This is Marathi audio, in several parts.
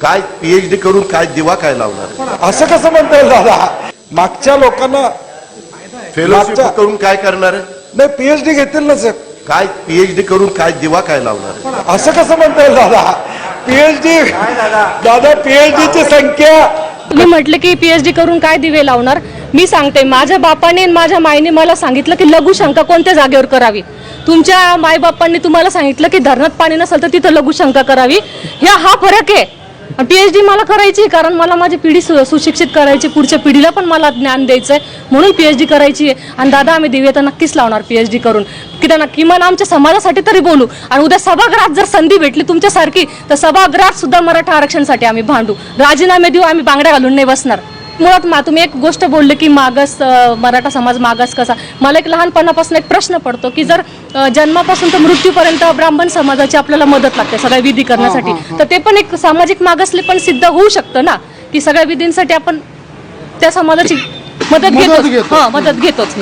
काय पीएचडी करून काय दिवा काय लावणार? असं कसं म्हणता येईल दादा? मागच्या लोकांना फेलोशिप मागच्या- करून काय करणार? नाही पीएचडी घेतील ना सर. काय पीएचडी करून काय दिवा काय लावणार? असं कसं म्हणता येईल दादा? पीएचडी दादा पीएचडीची संख्या मी म्हटलं की पीएचडी करून काय दिवे लावणार? मी सांगते माझ्या बापाने आणि माझ्या माईने मला सांगितलं की लघुशंका कोणत्या जागेवर करावी? तुमच्या मायबापांनी तुम्हाला सांगितलं की धरणात पाणी नसेल तर तिथं लघुशंका करावी. ह्या हा फरक आहे. पीएचडी मला करायची आहे, कारण मला माझी पिढी सु- सुशिक्षित करायची पुढच्या पिढीला पण मला ज्ञान द्यायचं आहे म्हणून पीएचडी करायची आहे आणि दादा आम्ही दिवे तर नक्कीच लावणार पीएचडी करून. की त्यांना किमान आमच्या समाजासाठी तरी बोलू. आणि उद्या सभागृहात जर संधी भेटली तुमच्यासारखी तर सभागृहात सुद्धा मराठा आरक्षणसाठी आम्ही भांडू. राजीनामे देऊ आम्ही बांगड्या घालून नाही बसणार. मुळात मा तुम्ही एक गोष्ट बोलले की मागास मराठा समाज मागास कसा? मला एक लहानपणापासून एक प्रश्न पडतो की जर जन्मापासून तर मृत्यूपर्यंत ब्राह्मण समाजाची आपल्याला मदत लागते सगळ्या विधी करण्यासाठी. तर ते पण एक सामाजिक मागासले पण सिद्ध होऊ शकतं ना? की सगळ्या विधींसाठी आपण त्या समाजाची मदत घेतो हा मदत घेतोच.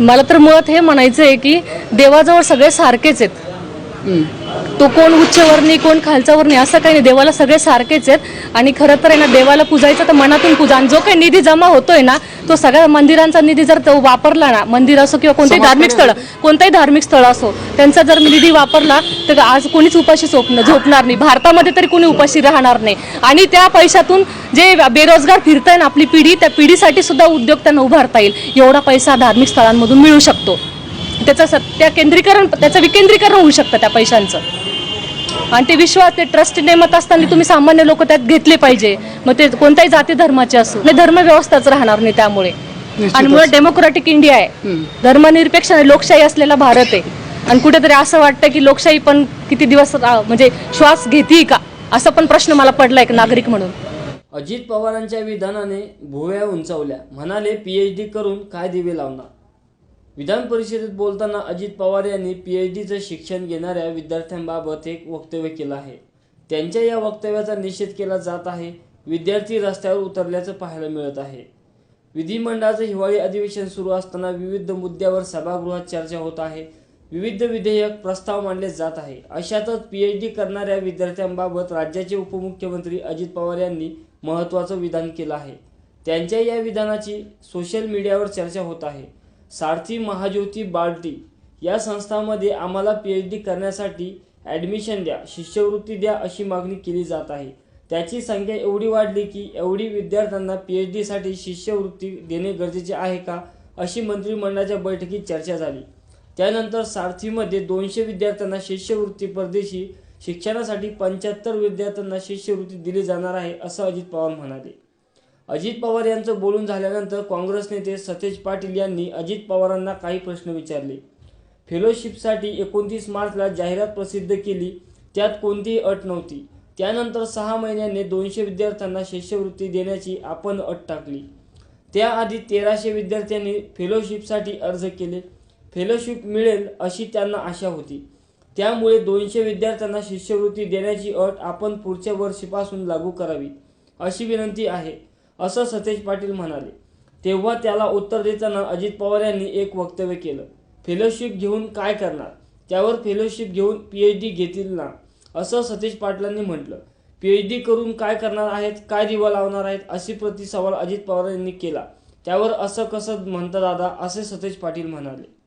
मला तर मुळात हे म्हणायचं आहे की देवाजवळ सगळे सारखेच आहेत. तो कोण उच्चवर्णी कोण खालचा वर्णी असं काही नाही. देवाला सगळे सारखेच आहेत आणि खरं तर आहे ना देवाला पूजायचं तर मनातून पूजा. आणि जो काही निधी जमा होतोय ना तो सगळ्या मंदिरांचा निधी जर तो वापरला ना मंदिर असो किंवा कोणतेही धार्मिक स्थळ कोणतेही धार्मिक स्थळ असो त्यांचा जर निधी वापरला तर आज कोणीच उपाशी झोपणं झोपणार नाही. भारतामध्ये तरी कोणी उपाशी राहणार नाही. आणि त्या पैशातून जे बेरोजगार फिरताय ना आपली पिढी त्या पिढीसाठी सुद्धा उद्योग त्यांना उभारता येईल. एवढा पैसा धार्मिक स्थळांमधून मिळू शकतो. त्याचं सत्य केंद्रीकरण त्याचं विकेंद्रीकरण होऊ शकतं त्या पैशांचं. आणि ते विश्वास ते ट्रस्ट नेमत असताना तुम्ही सामान्य लोक त्यात घेतले पाहिजे. मग ते कोणत्याही जाती धर्माचे असो नाही धर्म व्यवस्थाच राहणार नाही त्यामुळे. आणि मुळात डेमोक्रेटिक इंडिया आहे. धर्मनिरपेक्ष आणि लोकशाही असलेला भारत आहे. आणि कुठेतरी असं वाटतं की लोकशाही पण किती दिवस म्हणजे श्वास घेते का? असा पण प्रश्न मला पडला एक नागरिक म्हणून. अजित पवारांच्या विधानाने भुवया उंचावल्या. म्हणाले पीएचडी करून काय दिवे लावणार? विधान परिषदेत बोलताना अजित पवार यांनी पी एच डीचं शिक्षण घेणाऱ्या विद्यार्थ्यांबाबत एक वक्तव्य केलं आहे. त्यांच्या या वक्तव्याचा निषेध केला जात आहे. विद्यार्थी रस्त्यावर उतरल्याचं पाहायला मिळत आहे. विधिमंडळाचं हिवाळी अधिवेशन सुरू असताना विविध मुद्द्यावर सभागृहात चर्चा होत आहे. विविध विधेयक प्रस्ताव मांडले जात आहे. अशातच पीएचडी करणाऱ्या विद्यार्थ्यांबाबत राज्याचे उपमुख्यमंत्री अजित पवार यांनी महत्त्वाचं विधान केलं आहे. त्यांच्या या विधानाची सोशल मीडियावर चर्चा होत आहे. सारथी महाज्योती बाल्टी या संस्थांमध्ये आम्हाला पी एच डी करण्यासाठी ॲडमिशन द्या शिष्यवृत्ती द्या अशी मागणी केली जात आहे. त्याची संख्या एवढी वाढली की एवढी विद्यार्थ्यांना पी एच डीसाठी शिष्यवृत्ती देणे गरजेचे आहे का अशी मंत्रिमंडळाच्या बैठकीत चर्चा झाली. त्यानंतर सारथीमध्ये दोनशे विद्यार्थ्यांना शिष्यवृत्ती परदेशी शिक्षणासाठी पंच्याहत्तर विद्यार्थ्यांना शिष्यवृत्ती दिली जाणार आहे असं अजित पवार म्हणाले. अजित पवार यांचं बोलून झाल्यानंतर काँग्रेस नेते सतेज पाटील यांनी अजित पवारांना काही प्रश्न विचारले. फेलोशिपसाठी एकोणतीस मार्चला जाहिरात प्रसिद्ध केली. त्यात कोणतीही अट नव्हती. त्यानंतर सहा महिन्यांनी दोनशे विद्यार्थ्यांना शिष्यवृत्ती देण्याची आपण अट टाकली. त्याआधी तेराशे विद्यार्थ्यांनी फेलोशिपसाठी अर्ज केले. फेलोशिप मिळेल अशी त्यांना आशा होती. त्यामुळे दोनशे विद्यार्थ्यांना शिष्यवृत्ती देण्याची अट आपण पुढच्या वर्षीपासून लागू करावी अशी विनंती आहे. असं सतेज पाटील म्हणाले. तेव्हा त्याला उत्तर देताना अजित पवार यांनी एक वक्तव्य केलं. फेलोशिप घेऊन काय करणार? त्यावर फेलोशिप घेऊन पीएचडी घेतील ना? असं सतेज पाटलांनी म्हटलं. पीएचडी करून काय करणार आहेत? काय दिवा लावणार आहेत? अशी प्रतिसवाल अजित पवार यांनी केला. त्यावर असं कसं म्हणता दादा? असे सतेज पाटील म्हणाले.